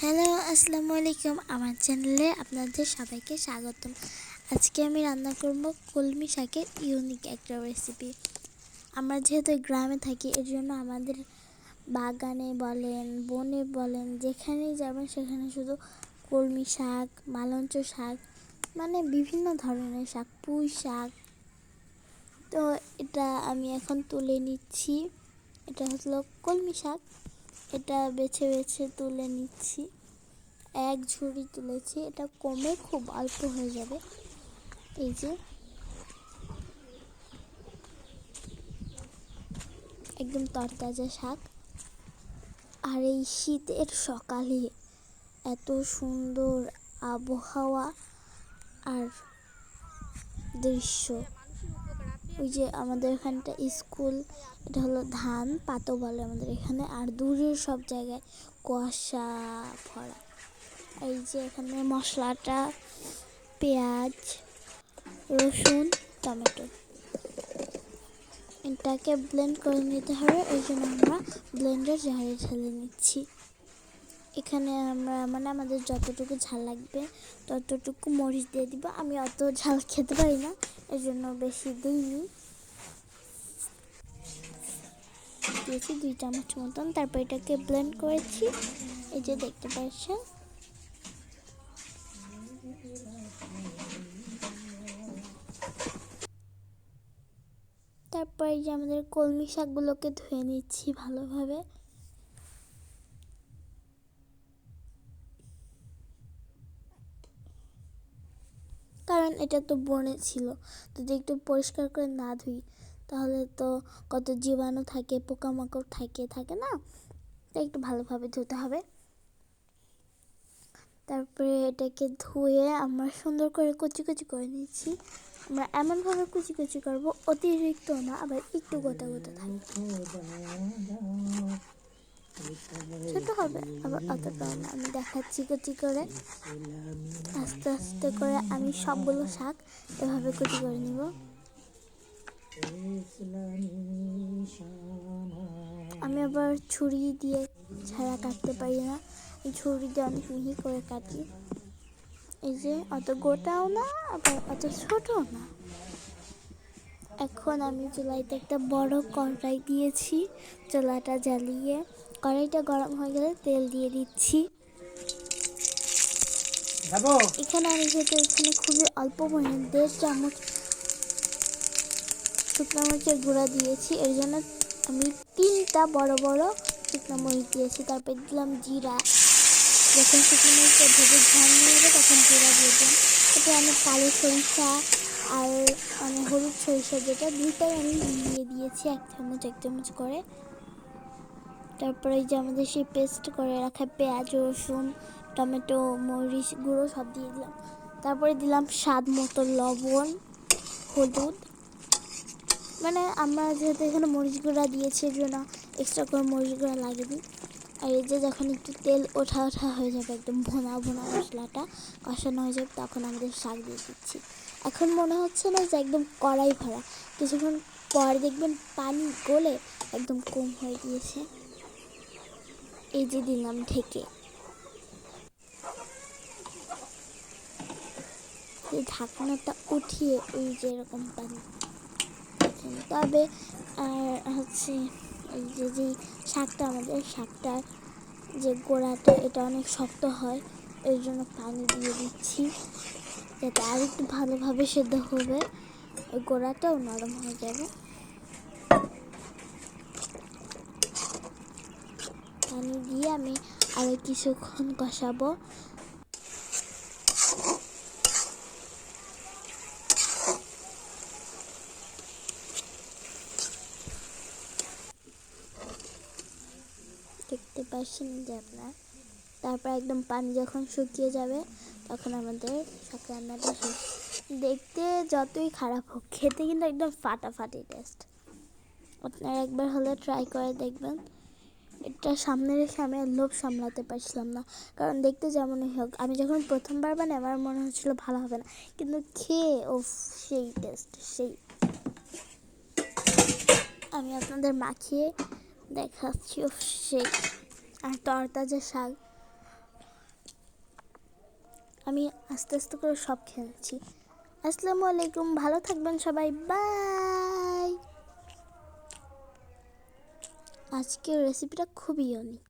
Hello, আসসালামু আলাইকুম। আমার চ্যানেলে আপনাদের সবাইকে স্বাগতম। আজকে আমি রান্না করব কলমি শাকের ইউনিক একটা রেসিপি আমরা যেহেতু গ্রামে থাকি, এর জন্য আমাদের বাগানে বলেন, বনে বলেন, যেখানেই যাবেন, সেখানে শুধু কলমি শাক, মালঞ্চ শাক মানে বিভিন্ন ধরনের শাক, পুঁই শাক। তো এটা আমি এখন তুলে নিচ্ছি। এটা হলো কলমি শাক। এটা বেছে বেছে তুলে নিচ্ছি। এক ঝুড়ি তুলেছি। এটা কমে খুব অল্প হয়ে যাবে। এই যে। একদম তরতাজা শাক। আর এই শীতের সকালে এত সুন্দর আবহাওয়া আর দৃশ্য। ওই যে আমাদের এখানটা স্কুল, এটা হলো ধান পাতো বলে আমাদের এখানে, আর দূরের সব জায়গায় কুয়াশা ভরা। এই যে এখানে মশলাটা, পেঁয়াজ, রসুন, টমেটো। এটাকে ব্লেন্ড করে নিতে হবে ওই জন্য আমরা ব্লেন্ডার জারে ঢেলে নিচ্ছি। এখানে আমরা মানে আমাদের যতটুকু ঝাল লাগবে, ততটুকু মরিচ দিয়ে দিব। আমি অত ঝাল খেতে পারি না এর জন্য বেশি দিইনি। দিয়েছি দুই চামচ মতন, তারপর এটাকে ব্লেন্ড করেছি। এই যে দেখতে পাচ্ছেন। তারপর এই যে আমাদের কলমি শাকগুলোকে ধুয়ে নিচ্ছি ভালোভাবে। এটা তো বনে ছিল। যদি একটু পরিষ্কার করে না ধুই, তাহলে তো কত জীবাণু থাকে, পোকামাকড় থাকে থাকে না? তাই একটু ভালোভাবে ধুতে হবে। তারপরে এটাকে ধুয়ে আমরা সুন্দর করে কুচি কুচি করে নিচ্ছি। আমরা এমনভাবে কুচি কুচি করব, অতিরিক্ত না, আবার একটু গোটা গোটা থাকবে ছোট হবে, আবার অতটাও না। আমি দেখাচ্ছি কুচি করে। আস্তে আস্তে করে আমি সবগুলো শাক এভাবে কুচি করে নিব। আমি আবার ছুরি দিয়ে ছাড়া কাটতে পারি না। এই ছুরি দিয়ে অনেক মিহি করে কাটি। এই যে অত গোটাও না, আবার অত ছোটও না। এখন আমি চুলাইতে একটা বড় কড়াই দিয়েছি। চুলাটা জ্বালিয়ে কড়াইটা গরম হয়ে গেলে তেল দিয়ে দিচ্ছি। এখানে আমি যেহেতু এখানে খুবই অল্প পরিমাণ দেড় চামচ শুকনো মরিচের গুঁড়া দিয়েছি। এর জন্য আমি তিনটা বড় বড় শুকনো মরিচ দিয়েছি। তারপর দিলাম জিরা। যখন শুকনো মরিচটা ভেবে ঝাল নিয়ে যাবে তখন জিরা দিয়ে দিলাম। এতে আমি কালো সরিষা আর মানে হলুদ সরিষা যেটা, দুইটাই আমি দিয়ে দিয়েছি, এক চামচ এক চামচ করে। তারপরে যে আমাদের সেই পেস্ট করে রাখা পেঁয়াজ, রসুন, টমেটো, মরিচ গুঁড়ো সব দিয়ে দিলাম। তারপরে দিলাম স্বাদ মতো লবণ, হলুদ। মানে আমরা যেহেতু এখানে মরিচ গুঁড়া দিয়েছি এর জন্য এক্সট্রা করে মরিচ গুঁড়া লাগিয়ে দিই আর এই যে যখন একটু তেল ওঠা ওঠা হয়ে যাবে, একদম ভোনা ভোনা মশলাটা কষানো হয়ে যাবে, তখন আমাদের শাক দিয়ে দিচ্ছি। এখন মনে হচ্ছে না যে একদম কড়াই ভরা। কিছুক্ষণ পরে দেখবেন পানি গলে একদম কম হয়ে গিয়েছে। এই যে দিলাম ঢেকে। ঢাকনাটা উঠিয়ে এই যে এরকম পানি। তবে, আর হচ্ছে এই যে যে শাকটা, আমাদের শাকটার যে গোড়াটা এটা অনেক শক্ত হয়, এর জন্য পানি দিয়ে দিচ্ছি। যাতে আর একটু ভালোভাবে সেদ্ধ হবে। ওই গোড়াটাও নরম হয়ে যাবে। পানি দিয়ে আমি আরও কিছুক্ষণ কষাবো। দেখতে পাচ্ছেন যে আপনার, তারপর একদম পানি যখন শুকিয়ে যাবে তখন আমাদের শাক রান্নাটা শেষ দেখতে যতই খারাপ হোক, খেতে কিন্তু একদম ফাটাফাটি টেস্ট আপনারা একবার হলে ট্রাই করে দেখবেন। এটা সামনে রেখে আমি লোভ সামলাতে পারছিলাম না। কারণ দেখতে যেমনই হোক, আমি যখন প্রথমবার বানাই, আমার মনে হচ্ছিল ভালো হবে না। কিন্তু খেয়ে ও সেই টেস্ট সেই। আমি আপনাদের মাখিয়ে দেখাচ্ছি ও সেই। আর তরতাজা শাক। আমি আস্তে আস্তে করে সব খেলছি। আসসালামু আলাইকুম, ভালো থাকবেন সবাই, বাই। আজকের রেসিপিটা খুবই ইউনিক